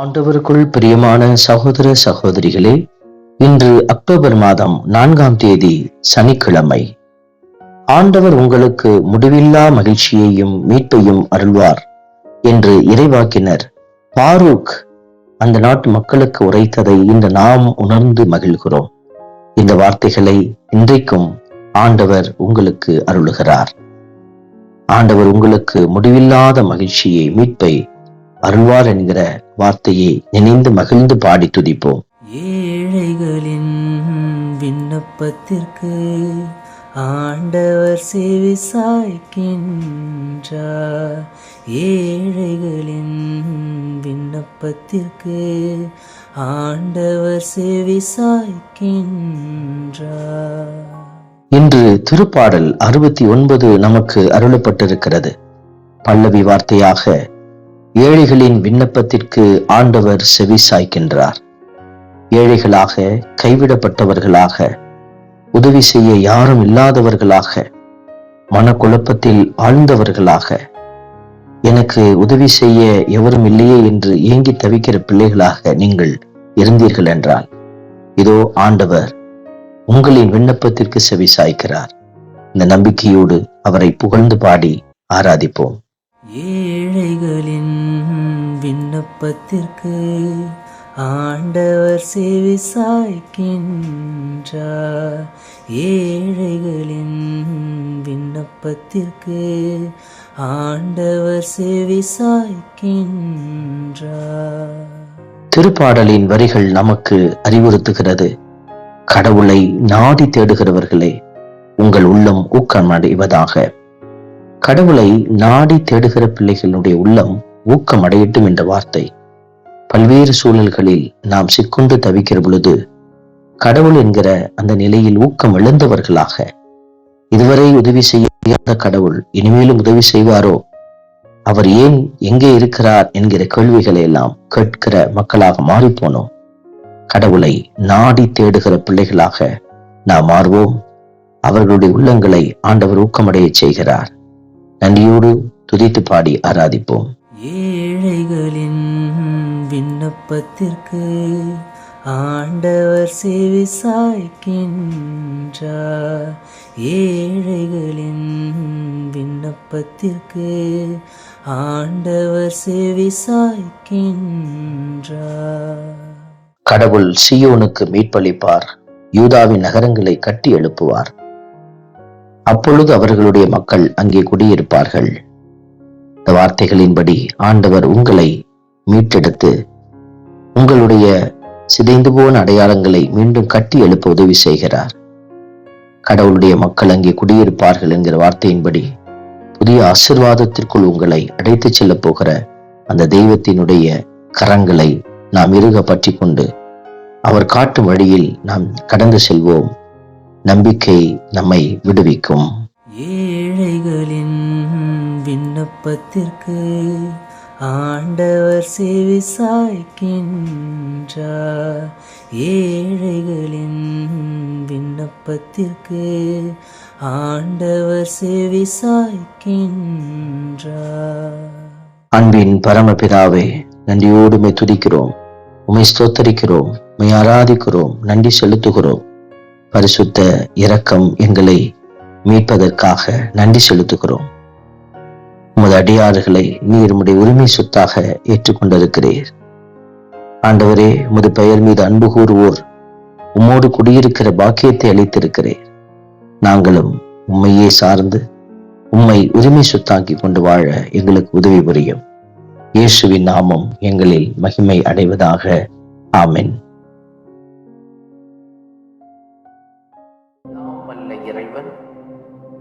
ஆண்டவருக்குள் பிரியமான சகோதர சகோதரிகளே இன்று அக்டோபர் மாதம் நான்காம் தேதி சனிக்கிழமை. ஆண்டவர் உங்களுக்கு முடிவில்லா மகிழ்ச்சியையும் மீட்பையும் அருள்வார் என்று இறைவாக்கினர் பாரூக் அந்த நாட்டு மக்களுக்கு உரைத்ததை இன்று நாம் உணர்ந்து மகிழ்கிறோம். இந்த வார்த்தைகளை இன்றைக்கும் ஆண்டவர் உங்களுக்கு அருளுகிறார். ஆண்டவர் உங்களுக்கு முடிவில்லாத மகிழ்ச்சியை மீட்பை அருள்வார் என்கிற வார்த்தையை நினைந்து மகிழ்ந்து பாடி துதிப்போம். ஏழைகளின் விண்ணப்பத்திற்கு ஆண்டவர் செவி சாய்க்கின்றார். ஏழைகளின் விண்ணப்பத்திற்கு ஆண்டவர் செவி சாய்க்கின்றார். இன்று திருப்பாடல் அறுபத்தி ஒன்பது நமக்கு அருளப்பட்டிருக்கிறது. பல்லவி வார்த்தையாக ஏழைகளின் விண்ணப்பத்திற்கு ஆண்டவர் செவி சாய்க்கின்றார். ஏழைகளாக கைவிடப்பட்டவர்களாக உதவி செய்ய யாரும் இல்லாதவர்களாக மனக்குழப்பத்தில் ஆழ்ந்தவர்களாக எனக்கு உதவி செய்ய எவரும் இல்லையே என்று ஏங்கி தவிக்கிற பிள்ளைகளாக நீங்கள் இருந்தீர்கள் என்றால் இதோ ஆண்டவர் உங்களின் விண்ணப்பத்திற்கு செவி சாய்க்கிறார். இந்த நம்பிக்கையோடு அவரை புகழ்ந்து பாடி ஆராதிப்போம். ஏழைகளின் விண்ணப்பத்திற்கு ஆண்டவர் செவி சாய்க்கின்றார். ஏழைகளின் விண்ணப்பத்திற்கு ஆண்டவர் செவி சாய்க்கின்றார். திருப்பாடலின் வரிகள் நமக்கு அறிவுறுத்துகிறது. கடவுளை நாடி தேடுகிறவர்களே உங்கள் உள்ளம் ஊக்கமடைவதாக. கடவுளை நாடி தேடுகிற பிள்ளைகளுடைய உள்ளம் ஊக்கம் அடையட்டும் என்ற வார்த்தை. பல்வேறு சூழல்களில் நாம் சிக்குண்டு தவிக்கிற பொழுது கடவுள் என்கிற அந்த நிலையில் ஊக்கம் இழந்தவர்களாக இதுவரை உதவி செய்ய முடியாத கடவுள் இனிமேலும் உதவி செய்வாரோ? அவர் ஏன் எங்கே இருக்கிறார் என்கிற கேள்விகளை எல்லாம் கேட்கிற மக்களாக மாறிப்போனோம் கடவுளை நாடி தேடுகிற பிள்ளைகளாக நாம் மாறுவோம். அவர்களுடைய உள்ளங்களை ஆண்டவர் ஊக்கமடைய செய்கிறார். நன்றியோடு துதித்து பாடி ஆராதிப்போம். ஏழைகளின் விண்ணப்பத்திற்கு ஆண்டவர் செவி சாய்க்கின்றார். ஏழைகளின் விண்ணப்பத்திற்கு ஆண்டவர் செவி சாய்க்கின்றார். கடவுள் சியோனுக்கு மீட்பளிப்பார். யூதாவின் நகரங்களை கட்டி எழுப்புவார். அப்பொழுது அவர்களுடைய மக்கள் அங்கே குடியிருப்பார்கள். இந்த வார்த்தைகளின்படி ஆண்டவர் உங்களை மீட்டெடுத்து உங்களுடைய சிதைந்து போன அடையாளங்களை மீண்டும் கட்டி எழுப்ப உதவி செய்கிறார். கடவுளுடைய மக்கள் அங்கே குடியிருப்பார்கள் என்கிற வார்த்தையின்படி புதிய ஆசிர்வாதத்திற்குள் உங்களை அடைத்து செல்லப் போகிற அந்த தெய்வத்தினுடைய கரங்களை நாம் இறுக பற்றி கொண்டு அவர் காட்டும் வழியில் நாம் கடந்து செல்வோம். நம்பிக்கை நம்மை விடுவிக்கும். ஏழைகளின் விண்ணப்பத்திற்கு ஆண்டவர் செவி சாய்க்கின்றார். ஏழைகளின் விண்ணப்பத்திற்கு ஆண்டவர் செவி சாய்க்கின்றார். அன்பின் பரமபிதாவே நன்றியோடு உம்மை துதிக்கிறோம். உமை ஸ்தோத்தரிக்கிறோம். உம்மை ஆராதிக்கிறோம். நன்றி செலுத்துகிறோம். பரிசுத்த இரக்கம் எங்களை மீட்பதற்காக நன்றி செலுத்துகிறோம். உமது அடியாறுகளை நீர் உடைய உரிமை சொத்தாக ஏற்றுக்கொண்டிருக்கிறீர். ஆண்டவரே உமது பெயர் மீது அன்பு கூறுவோர் உம்மோடு குடியிருக்கிற பாக்கியத்தை அளித்திருக்கிறேன் நாங்களும் உம்மையே சார்ந்து உம்மை உரிமை சொத்தாக்கி கொண்டு வாழ எங்களுக்கு உதவி புரியும். இயேசுவின் நாமம் எங்களில் மகிமை அடைவதாக. ஆமென்.